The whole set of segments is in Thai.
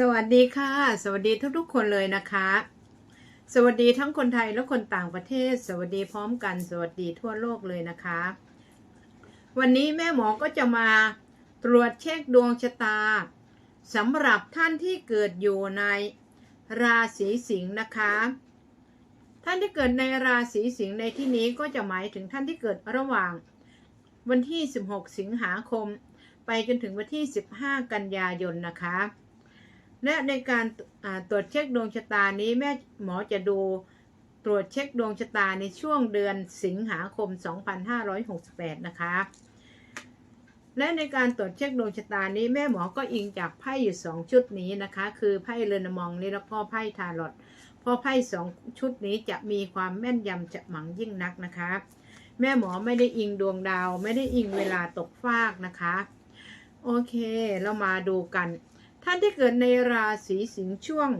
สวัสดีค่ะ สวัสดีทุกๆคนเลยนะคะ สวัสดีทั้งคนไทยและคนต่างประเทศ สวัสดีพร้อมกัน สวัสดีทั่วโลกเลยนะคะ วันนี้แม่หมอก็จะมาตรวจเช็คดวงชะตาสำหรับท่านที่เกิดอยู่ในราศีสิงห์นะคะ ท่านที่เกิดในราศีสิงห์ในที่นี้ก็จะหมายถึงท่านที่เกิดระหว่าง วันที่ 16 สิงหาคม ไปจนถึงวันที่ 15 กันยายนนะคะ และในการตรวจเช็คดวงชะตานี้แม่หมอจะดูตรวจเช็คดวงชะตาในช่วงเดือนสิงหาคม 2568 นะคะ และในการตรวจเช็คดวงชะตานี้แม่หมอก็อิงจากไพ่อยู่ 2 ชุดนี้นะคะ คือไพ่เรนมองนี่แล้วก็ไพ่ทารอตเพราะไพ่สองชุดนี้จะมีความแม่นยำจะหมังยิ่งนักนะคะ แม่หมอไม่ได้อิงดวงดาว ไม่ได้อิงเวลาตกฟากนะคะ โอเค เรามาดูกัน ท่านที่เกิดในราศีสิงห์ช่วง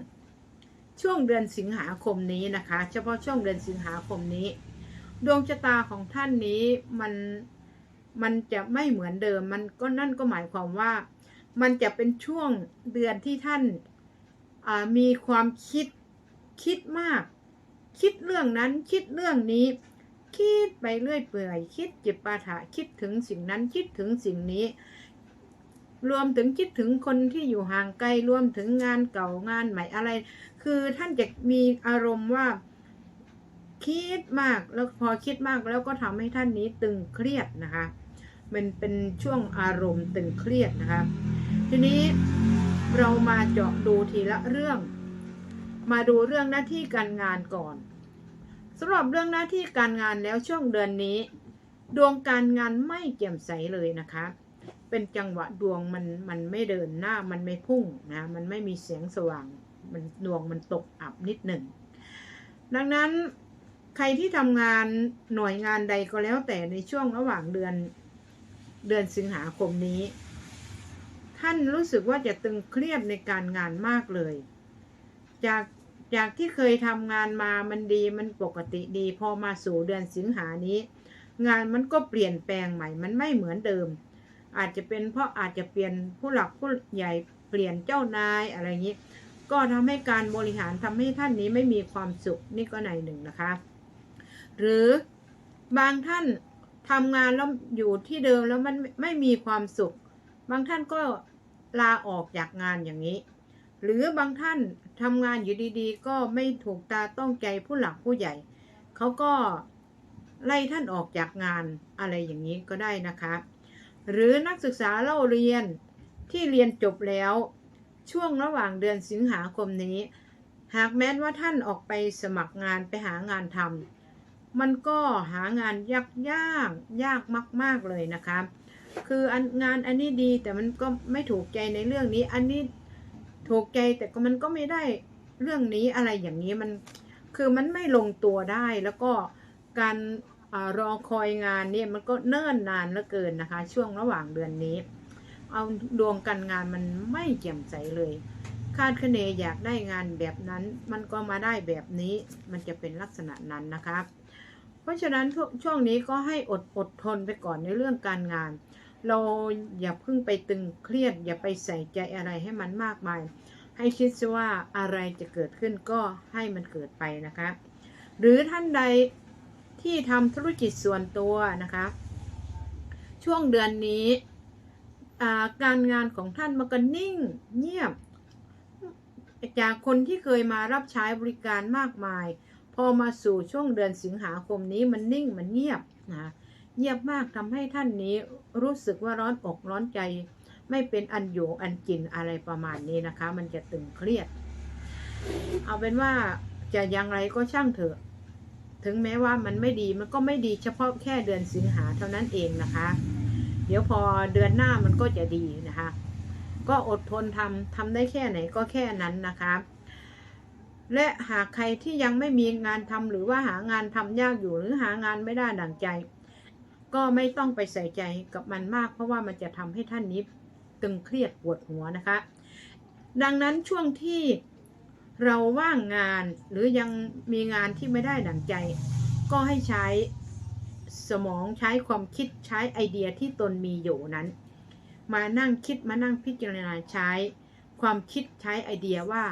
ช่วงเดือนสิงหาคมนี้นะคะ เฉพาะช่วงเดือนสิงหาคมนี้ ดวงชะตาของท่านนี้มันมันจะไม่เหมือนเดิม มันก็นั่นก็หมายความว่า มันจะเป็นช่วงเดือนที่ท่านมีความคิดคิดมาก คิดเรื่องนั้นคิดเรื่องนี้ คิดไปเรื่อยเปื่อย คิดจิบปาถะคิดถึงสิ่งนั้นคิดถึงสิ่งนี้ รวมถึงคิดถึงคนที่อยู่ห่างไกลรวมถึงงานเก่างานใหม่อะไร คือท่านจะมีอารมณ์ว่า คิดมากแล้วพอคิดมากแล้วก็ทำให้ท่านนี้ตึงเครียดนะคะ มันเป็นช่วงอารมณ์ตึงเครียดนะคะ ทีนี้เรามาเจาะดูทีละเรื่อง มาดูเรื่องหน้าที่การงานก่อนสำหรับเรื่องหน้าที่การงานแล้วช่วงเดือนนี้ ดวงการงานไม่แจ่มใสเลยนะคะ เป็นจังหวะดวงมันมันไม่เดินหน้ามันไม่พุ่งนะมันไม่มีเสียงสว่าง มันดวงมันตกอับนิดหนึ่ง ดังนั้นใครที่ทำงานหน่วยงานใดก็แล้วแต่ในช่วงระหว่างเดือนเดือนสิงหาคมนี้ ท่านรู้สึกว่าจะตึงเครียดในการงานมากเลย จากจากที่เคยทำงานมามันดีมันปกติดี พอมาสู่เดือนสิงหานี้ งานมันก็เปลี่ยนแปลงใหม่ มันไม่เหมือนเดิม อาจจะเป็นเพราะอาจจะเปลี่ยนผู้หลักผู้ใหญ่เปลี่ยนเจ้านายอะไรอย่างนี้ ก็ทำให้การบริหารทำให้ท่านนี้ไม่มีความสุขนี่ก็ในหนึ่งนะคะ หรือบางท่านทำงานแล้วอยู่ที่เดิมแล้วมันไม่มีความสุข บางท่านก็ลาออกจากงานอย่างนี้ หรือบางท่านทำงานอยู่ดีๆ ก็ไม่ถูกตาต้องใจผู้หลักผู้ใหญ่เขาก็ไล่ท่านออกจากงานอะไรอย่างนี้ก็ได้นะคะ หรือนักศึกษาเล่าเรียนที่เรียนจบแล้ว ช่วงระหว่างเดือนสิงหาคมนี้ หากแม้นว่าท่านออกไปสมัครงานไปหางานทำมันก็หางานยากยากยากมาก ๆเลยนะคะ คืองานอันนี้ดีแต่มันก็ไม่ถูกใจในเรื่องนี้ อันนี้ถูกใจแต่ก็มันก็ไม่ได้เรื่องนี้อะไรอย่างนี้มันคือมันไม่ลงตัวได้แล้วก็การ รอคอยงานเนี่ยมันก็เนิ่นนานเหลือเกินนะคะ ช่วงระหว่างเดือนนี้ เอาดวงการงานมันไม่แจ่มใสเลย คาดคะเนอยากได้งานแบบนั้น มันก็มาได้แบบนี้มันจะเป็นลักษณะนั้นนะคะเพราะฉะนั้นช่วงนี้ก็ให้อดอดทนไปก่อนในเรื่องการงาน เราอย่าเพิ่งไปตึงเครียด อย่าไปใส่ใจอะไรให้มันมากมาย ให้คิดซะว่าอะไรจะเกิดขึ้นก็ให้มันเกิดไปนะคะ หรือท่านใด ที่ทำธุรกิจส่วนตัวนะคะ ช่วงเดือนนี้การงานของท่านมันก็นิ่งเงียบ จากคนที่เคยมารับใช้บริการมากมาย พอมาสู่ช่วงเดือนสิงหาคมนี้มันนิ่งมันเงียบนะเงียบมากทำให้ท่านนี้รู้สึกว่าร้อนอกร้อนใจ ไม่เป็นอันอยู่อันกินอะไรประมาณนี้นะคะ มันจะตึงเครียด เอาเป็นว่าจะอย่างไรก็ช่างเถอะ ถึงแม้ว่ามันไม่ดีมันก็ไม่ดีเฉพาะแค่เดือนสิงหาเท่านั้นเองนะคะ เดี๋ยวพอเดือนหน้ามันก็จะดีนะคะ ก็อดทนทำทำได้แค่ไหนก็แค่นั้นนะคะ และหากใครที่ยังไม่มีงานทำหรือว่าหางานทำยากอยู่หรือหางานไม่ได้ดั่งใจ ก็ไม่ต้องไปใส่ใจกับมันมาก เพราะว่ามันจะทำให้ท่านนี้ตึงเครียดปวดหัวนะคะ ดังนั้นช่วงที่ เราว่างงานหรือยังมีงานที่ไม่ได้ดั่งใจ ก็ให้ใช้สมองใช้ความคิดใช้ไอเดียที่ตนมีอยู่นั้น มานั่งคิดมานั่งพิจารณาใช้ ความคิดใช้ไอเดียว่า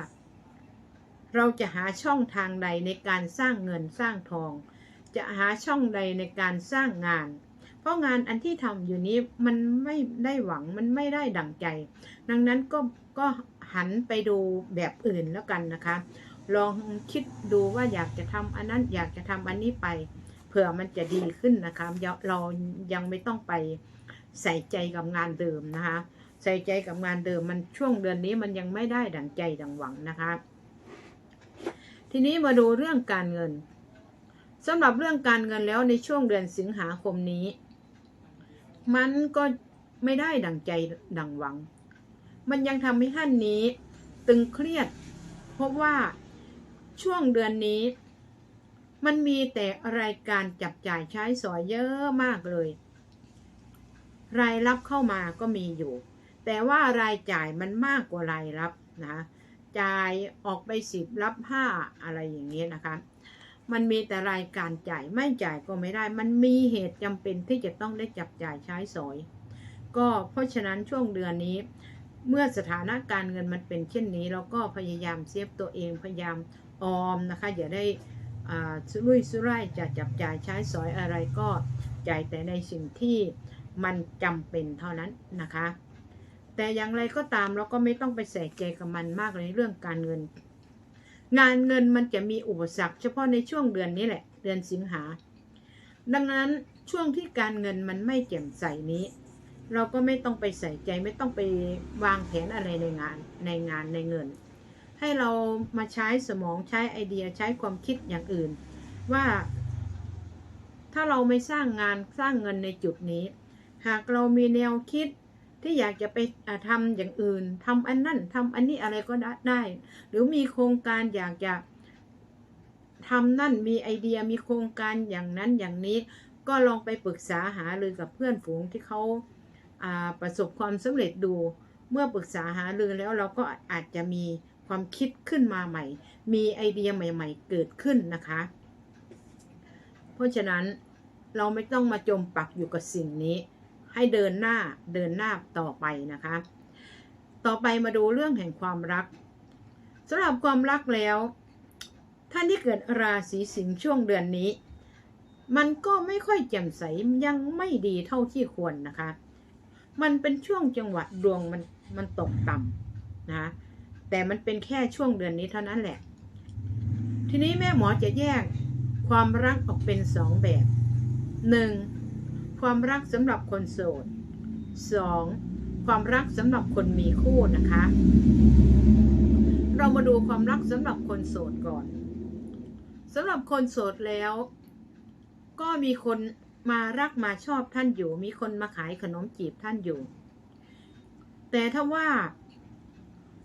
เราจะหาช่องทางใดในการสร้างเงินสร้างทอง จะหาช่องใดในการสร้างงาน เพราะงานอันที่ทำอยู่นี้มันไม่ได้หวังมันไม่ได้ดั่งใจ ดังนั้นก็ก็หันไปดูแบบอื่นแล้วกันนะคะ ลองคิดดูว่าอยากจะทำอันนั้นอยากจะทำอันนี้ไป เผื่อมันจะดีขึ้นนะคะเราเรายังไม่ต้องไปใส่ใจกับงานเดิมนะคะ ใส่ใจกับงานเดิมมันช่วงเดือนนี้มันยังไม่ได้ดั่งใจดั่งหวังนะคะ ทีนี้มาดูเรื่องการเงินสำหรับเรื่องการเงินแล้วในช่วงเดือนสิงหาคมนี้ มันก็ไม่ได้ดังใจดังหวัง มันยังทำให้ท่านนี้ ตึงเครียด เพราะว่าช่วงเดือนนี้ มันมีแต่รายการจับจ่ายใช้สอยเยอะมากเลย รายรับเข้ามาก็มีอยู่ แต่ว่ารายจ่ายมันมากกว่ารายรับนะจ่ายออกไปสิบรับห้าอะไรอย่างนี้นะคะ มันมีแต่รายการจ่ายไม่จ่ายก็ไม่ได้ มันมีเหตุจำเป็นที่จะต้องได้จับจ่ายใช้สอย ก็เพราะฉะนั้นช่วงเดือนนี้ เมื่อสถานะการเงินมันเป็นเช่นนี้ เราก็พยายามเซฟตัวเองพยายามออมนะคะ อย่าได้สุรุ่ยสุร่ายจะจับจ่ายใช้สอยอะไรก็จ่ายแต่ในสิ่งที่มันจำเป็นเท่านั้นนะคะ แต่อย่างไรก็ตามเราก็ไม่ต้องไปใส่ใจกับมันมากในเรื่องการเงิน งานเงินมันจะมีอุปสรรค เฉพาะในช่วงเดือนนี้แหละ เดือนสิงหา ดังนั้นช่วงที่การเงินมันไม่แจ่มใสนี้ เราก็ไม่ต้องไปใส่ใจไม่ต้องไปวางแผนอะไรในงานในงานในเงิน ให้เรามาใช้สมองใช้ไอเดียใช้ความคิดอย่างอื่น ว่าถ้าเราไม่สร้างงานสร้างเงินในจุดนี้ หากเรามีแนวคิด ที่อยากจะไปอ่าทำอย่างอื่นทำอันนั่นทำอันนี้อะไรก็ได้ หรือมีโครงการอยากจะทำนั่นมีไอเดียมีโครงการอย่างนั้นอย่างนี้ ก็ลองไปปรึกษาหารือกับเพื่อนฝูงที่เขาประสบความสำเร็จดู เมื่อปรึกษาหารือแล้วเราก็อาจจะมีความคิดขึ้นมาใหม่ มีไอเดียใหม่ ๆ เกิดขึ้นนะคะ เพราะฉะนั้นเราไม่ต้องมาจมปักอยู่กับสิ่งนี้ ให้เดินหน้าเดินหน้าต่อไปนะคะ ต่อไปมาดูเรื่องแห่งความรักสำหรับความรักแล้ว ท่านที่เกิดราศีสิงห์ช่วงเดือนนี้ มันก็ไม่ค่อยแจ่มใสยังไม่ดีเท่าที่ควรนะคะ มันเป็นช่วงจังหวะดวงมันมันตกต่ำนะแต่มันเป็นแค่ช่วงเดือนนี้เท่านั้นแหละ ทีนี้แม่หมอจะแยกความรักออกเป็นสองแบบหนึ่ง ความรักสำหรับคนโสดสองความรักสำหรับคนมีคู่นะคะ เรามาดูความรักสำหรับคนโสดก่อนสำหรับคนโสดแล้ว ก็มีคนมารักมาชอบท่านอยู่ มีคนมาขายขนมจีบท่านอยู่ แต่ถ้าว่า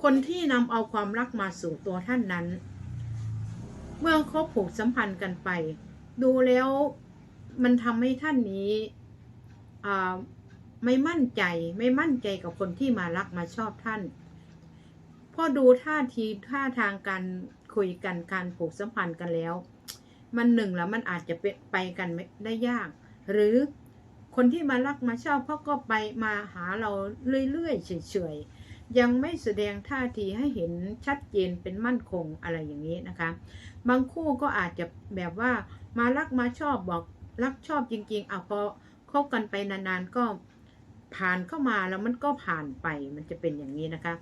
คนที่นำเอาความรักมาสู่ตัวท่านนั้น เมื่อเขาผูกสัมพันธ์กันไป ดูแล้วมันทำให้ท่านนี้ ไม่มั่นใจไม่มั่นใจกับคนที่มารักมาชอบท่านพอดูท่าทีท่าทางการคุยกันการผูกสัมพันธ์กันแล้ว มันหนึ่งแล้วมันอาจจะเป็นไปกันได้ยาก หรือคนที่มารักมาชอบเขาก็ไปมาหาเราเรื่อยๆเฉยๆยังไม่แสดงท่าทีให้เห็นชัดเจนเป็นมั่นคงอะไรอย่างนี้นะคะ บางคู่ก็อาจจะแบบว่ามารักมาชอบบอกรักชอบจริงๆเอาพอ คบกันไปนานๆก็ผ่านเข้ามาแล้วมันก็ผ่านไปมันจะเป็นอย่างนี้นะคะ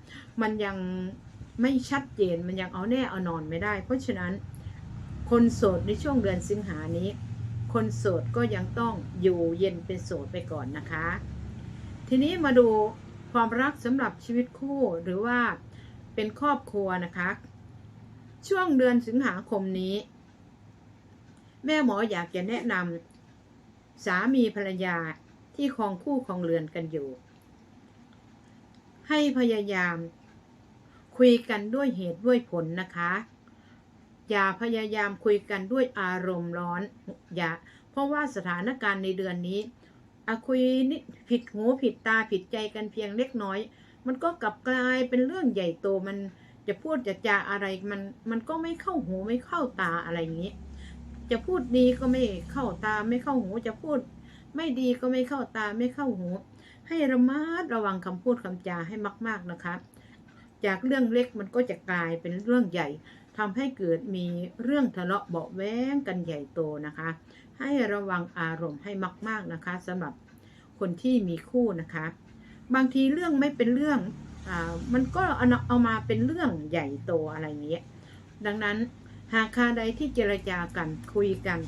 มันยังไม่ชัดเจนมันยังเอาแน่เอานอนไม่ได้ เพราะฉะนั้นคนโสดในช่วงเดือนสิงหานี้ คนโสดก็ยังต้องอยู่เย็นเป็นโสดไปก่อนนะคะ ทีนี้มาดูความรักสำหรับชีวิตคู่หรือว่าเป็นครอบครัวนะคะ ช่วงเดือนสิงหาคมนี้ แม่หมออยากจะแนะนำ สามีภรรยาที่คองคู่คองเรือนกันอยู่ ให้พยายามคุยกันด้วยเหตุด้วยผลนะคะ อย่าพยายามคุยกันด้วยอารมณ์ร้อน อย่า เพราะว่าสถานการณ์ในเดือนนี้อะคุยนิผิดหูผิดตาผิดใจกันเพียงเล็กน้อย มันก็กลับกลายเป็นเรื่องใหญ่โตมันจะพูดจะจาอะไรมันมันก็ไม่เข้าหูไม่เข้าตาอะไรอย่างนี้ จะพูดดีก็ไม่เข้าตาไม่เข้าหูจะพูด ไม่ดีก็ไม่เข้าตาไม่เข้าหู ให้ระมัดระวังคำพูดคำจาให้มาก ๆนะคะ จากเรื่องเล็กมันก็จะกลายเป็นเรื่องใหญ่ทำให้เกิดมีเรื่องทะเลาะเบาะแว้งกันใหญ่โตนะคะ ให้ระวังอารมณ์ให้มาก ๆนะคะสำหรับคนที่มีคู่นะคะ บางทีเรื่องไม่เป็นเรื่องอ่ามันก็เอามาเป็นเรื่องใหญ่โตอะไรอย่างเงี้ยดังนั้น หากคาใดที่เจรจากันคุยกัน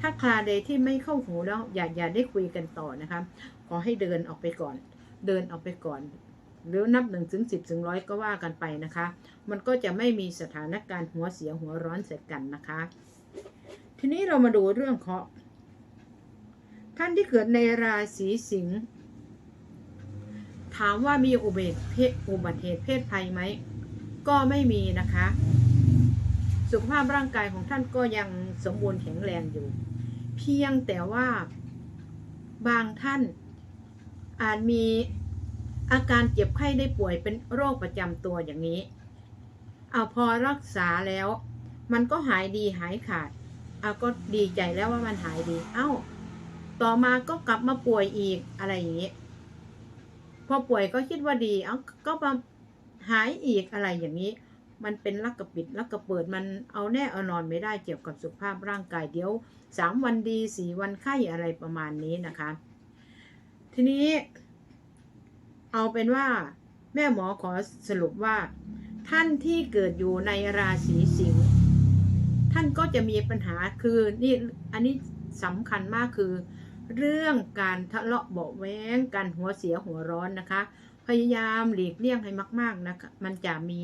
ถ้าคาใดที่ไม่เข้าหูแล้วอย่าอย่าได้คุยกันต่อนะคะขอให้เดินออกไปก่อน เดินออกไปก่อน หรือนับหนึ่งถึงสิบถึงร้อยก็ว่ากันไปนะคะ มันก็จะไม่มีสถานการณ์หัวเสียหัวร้อนเสร็จกันนะคะ ทีนี้เรามาดูเรื่องเคาะท่านที่เกิดในราศีสิงห์ถามว่ามีอุบัติเหตุเพศภัยไหม ก็ไม่มีนะคะ สุขภาพร่างกายของท่านก็ยังสมบูรณ์แข็งแรงอยู่ เพียงแต่ว่าบางท่านอาจมีอาการเจ็บไข้ได้ป่วยเป็นโรคประจำตัวอย่างนี้ เอาพอรักษาแล้ว มันก็หายดีหายขาด เอาก็ดีใจแล้วว่ามันหายดี เอ้า ต่อมาก็กลับมาป่วยอีกอะไรอย่างนี้ พอป่วยก็คิดว่าดี เอ้าก็มาหายอีกอะไรอย่างนี้ มันเป็นลักกระปิดลักกระเปิดมันเอาแน่เอานอนไม่ได้เกี่ยวกับสุขภาพร่างกายเดี๋ยวสามวันดีสี่วันไข้อะไรประมาณนี้นะคะ ทีนี้ เอาเป็นว่า แม่หมอขอสรุปว่า ท่านที่เกิดอยู่ในราศีสิงห์ท่านก็จะมีปัญหาคือนี่อันนี้สำคัญมากคือ เรื่องการทะเลาะเบาะแว้งการหัวเสียหัวร้อนนะคะ พยายามหลีกเลี่ยงให้มาก ๆนะคะมันจะมี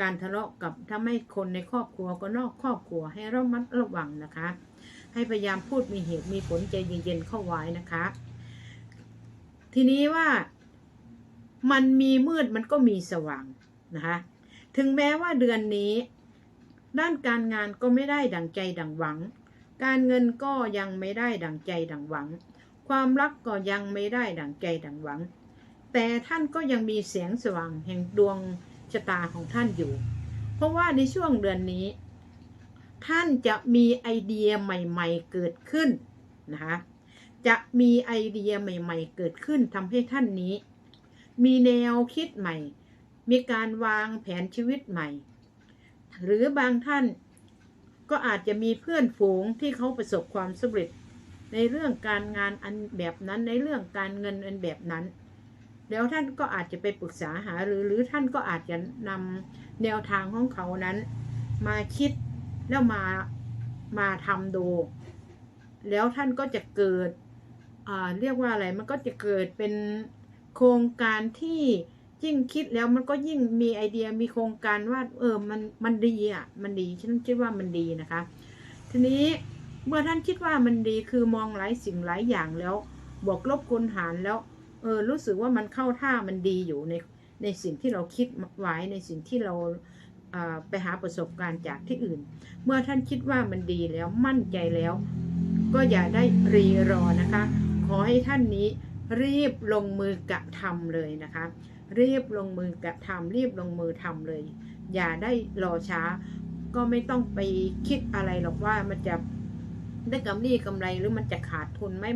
การทะเลาะกับถ้าไม่คนในครอบครัวก็นอกครอบครัวให้ระมัดระวังนะคะ ให้พยายามพูดมีเหตุมีผลใจเย็นๆเข้าไว้นะคะ ทีนี้ว่ามันมีมืดมันก็มีสว่างนะคะถึงแม้ว่าเดือนนี้ ด้านการงานก็ไม่ได้ดังใจดังหวัง การเงินก็ยังไม่ได้ดังใจดังหวัง ความรักก็ยังไม่ได้ดังใจดังหวัง แต่ท่านก็ยังมีแสงสว่างแห่งดวงชะตาของท่านอยู่ เพราะว่าในช่วงเดือนนี้ ท่านจะมีไอเดียใหม่ ๆ เกิดขึ้นนะคะจะมีไอเดียใหม่ ๆ เกิดขึ้นทำให้ท่านนี้ มีแนวคิดใหม่ มีการวางแผนชีวิตใหม่ หรือบางท่านก็อาจจะมีเพื่อนฝูงที่เขาประสบความสำเร็จในเรื่องการงานอันแบบนั้นในเรื่องการเงินอันแบบนั้น แล้วท่านก็อาจจะไปปรึกษาหารือหรือท่านก็อาจจะนำแนวทางของเขานั้น มาคิดแล้วมามาทำดู แล้วท่านก็จะเกิดเรียกว่าอะไรมันก็จะเกิดเป็นโครงการที่ยิ่งคิดแล้วมันก็ยิ่งมีไอเดียมีโครงการว่าเออมันมันดีอะมันดีฉันคิดว่ามันดีนะคะ ทีนี้เมื่อท่านคิดว่ามันดีคือมองหลายสิ่งหลายอย่างแล้วบวกลบคูณหารแล้ว เออรู้สึกว่ามันเข้าท่ามันดีอยู่ในในสิ่งที่เราคิดไว้ในสิ่งที่เราไปหาประสบการณ์จากที่อื่น เมื่อท่านคิดว่ามันดีแล้วมั่นใจแล้ว ก็อย่าได้รีรอนะคะ ขอให้ท่านนี้รีบลงมือกระทำเลยนะคะ รีบลงมือกระทำรีบลงมือทำเลย อย่าได้รอช้า ก็ไม่ต้องไปคิดอะไรหรอกว่ามันจะได้กำไรกำไรหรือมันจะขาดทุนไหม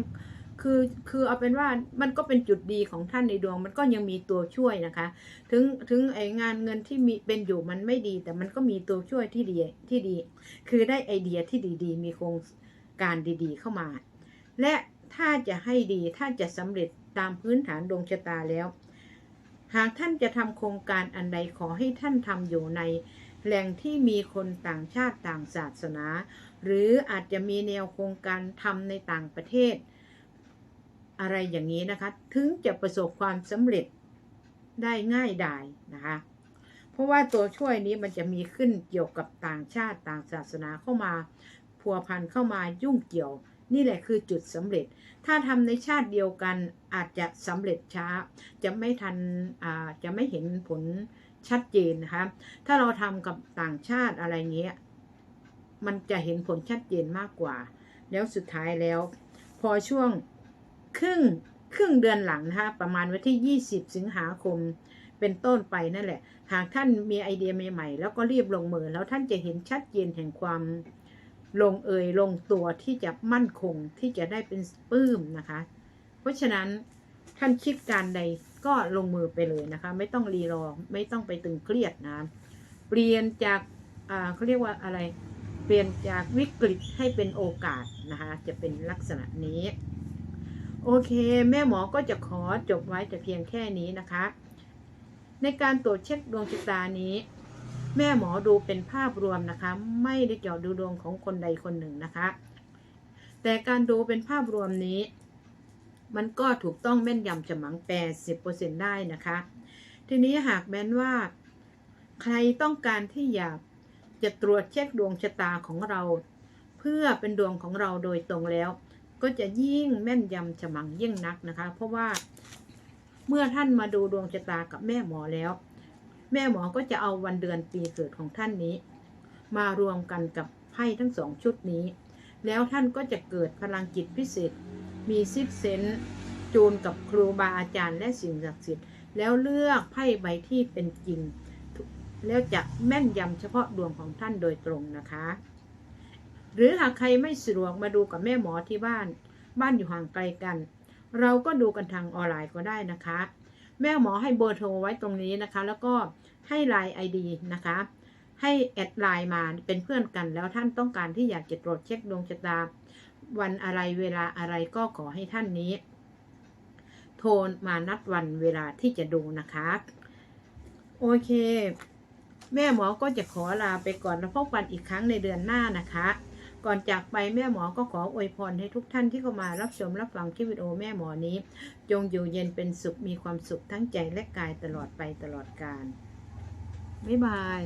คือคือเอาเป็นว่ามันก็เป็นจุดดีของท่านในดวง มันก็ยังมีตัวช่วยนะคะ ถึงถึงไองานเงินที่มีเป็นอยู่มันไม่ดี แต่มันก็มีตัวช่วยที่ดีที่ดี คือได้ไอเดียที่ดีๆ มีโครงการดีๆ เข้ามา และถ้าจะให้ดีถ้าจะสำเร็จตามพื้นฐานดวงชะตาแล้ว หากท่านจะทำโครงการอันใดขอให้ท่านทำอยู่ในแหล่งที่มีคนต่างชาติต่างศาสนา หรืออาจจะมีแนวโครงการทำในต่างประเทศ อะไรอย่างนี้นะคะ ถึงจะประสบความสำเร็จได้ง่ายดายนะคะ เพราะว่าตัวช่วยนี้มันจะมีขึ้นเกี่ยวกับต่างชาติต่างศาสนาเข้ามาพัวพันเข้ามายุ่งเกี่ยว นี่แหละคือจุดสำเร็จ ถ้าทำในชาติเดียวกันอาจจะสำเร็จช้า จะไม่ทันจะไม่เห็นผลชัดเจนนะคะ ถ้าเราทำกับต่างชาติอะไรเงี้ย มันจะเห็นผลชัดเจนมากกว่า แล้วสุดท้ายแล้ว พอช่วง ครึ่งครึ่งเดือนหลังนะคะประมาณวันที่ 20 สิงหาคมเป็นต้นไปนั่นแหละ หากท่านมีไอเดียใหม่ๆ แล้วก็รีบลงมือ แล้วท่านจะเห็นชัดเจนแห่งความลงเอยลงตัวที่จะมั่นคงที่จะได้เป็นปื้มนะคะ เพราะฉะนั้นท่านคิดการใดก็ลงมือไปเลยนะคะ ไม่ต้องรีรอไม่ต้องไปตึงเครียดนะเปลี่ยนจากอ่าเขาเรียกว่าอะไร เปลี่ยนจากวิกฤตให้เป็นโอกาสนะคะ จะเป็นลักษณะนี้ โอเค แม่หมอก็จะขอจบไว้แต่เพียงแค่นี้นะคะ ในการตรวจเช็คดวงชะตานี้ แม่หมอดูเป็นภาพรวมนะคะ ไม่ได้เจาะดูดวงของคนใดคนหนึ่งนะคะ แต่การดูเป็นภาพรวมนี้ มันก็ถูกต้องแม่นยำฉมัง 80%ได้นะคะ ทีนี้หากแม้นว่า ใครต้องการที่อยากจะตรวจเช็คดวงชะตาของเรา เพื่อเป็นดวงของเราโดยตรงแล้ว ก็จะยิ่งแม่นยำฉมังยิ่งนักนะคะ เพราะว่าเมื่อท่านมาดูดวงชะตากับแม่หมอแล้ว แม่หมอก็จะเอาวันเดือนปีเกิดของท่านนี้ มารวมกันกับไพ่ทั้งสองชุดนี้ แล้วท่านก็จะเกิดพลังจิตพิเศษ มีซิกเซนจูนกับครูบาอาจารย์และสิ่งศักดิ์สิทธิ์แล้วเลือกไพ่ใบที่เป็นจริง แล้วจะแม่นยำเฉพาะดวงของท่านโดยตรงนะคะ หรือหากใครไม่สะดวกมาดูกับแม่หมอที่บ้าน บ้านอยู่ห่างไกลกัน เราก็ดูกันทางออนไลน์ก็ได้นะคะ แม่หมอให้เบอร์โทรไว้ตรงนี้นะคะ แล้วก็ให้ไลน์ไอดีนะคะ ให้แอดไลน์มาเป็นเพื่อนกัน แล้วท่านต้องการที่อยากจะตรวจเช็คดวงชะตา วันอะไรเวลาอะไรก็ขอให้ท่านนี้ โทรมานัดวันเวลาที่จะดูนะคะ โอเคแม่หมอก็จะขอลาไปก่อนแล้วพบกันอีกครั้งในเดือนหน้านะคะ ก่อนจากไปแม่หมอก็ขออวยพรให้ทุกท่านที่เข้ามารับชมรับฟังคลิปวิดีโอแม่หมอนี้ จงอยู่เย็นเป็นสุขมีความสุขทั้งใจและกายตลอดไปตลอดกาลบ๊ายบาย